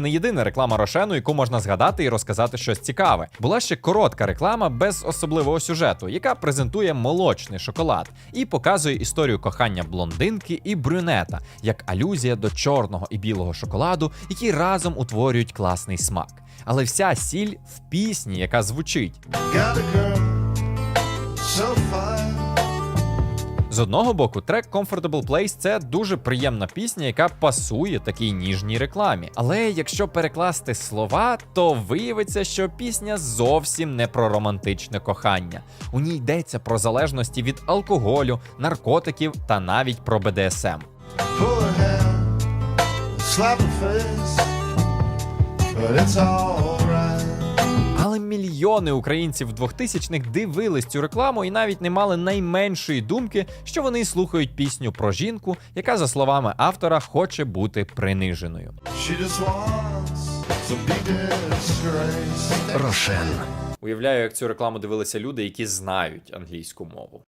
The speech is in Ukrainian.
Не єдина реклама Рошену, яку можна згадати і розказати щось цікаве. Була ще коротка реклама без особливого сюжету, яка презентує молочний шоколад і показує історію кохання блондинки і брюнета як алюзія до чорного і білого шоколаду, які разом утворюють класний смак. Але вся сіль в пісні, яка звучить. So fine. З одного боку, трек Comfortable Place це дуже приємна пісня, яка пасує такій ніжній рекламі. Але якщо перекласти слова, то виявиться, що пісня зовсім не про романтичне кохання. У ній йдеться про залежності від алкоголю, наркотиків та навіть про БДСМ. But it's alright. Мільйони українців 2000-х дивились цю рекламу і навіть не мали найменшої думки, що вони слухають пісню про жінку, яка, за словами автора, хоче бути приниженою. Рошен. Уявляю, як цю рекламу дивилися люди, які знають англійську мову.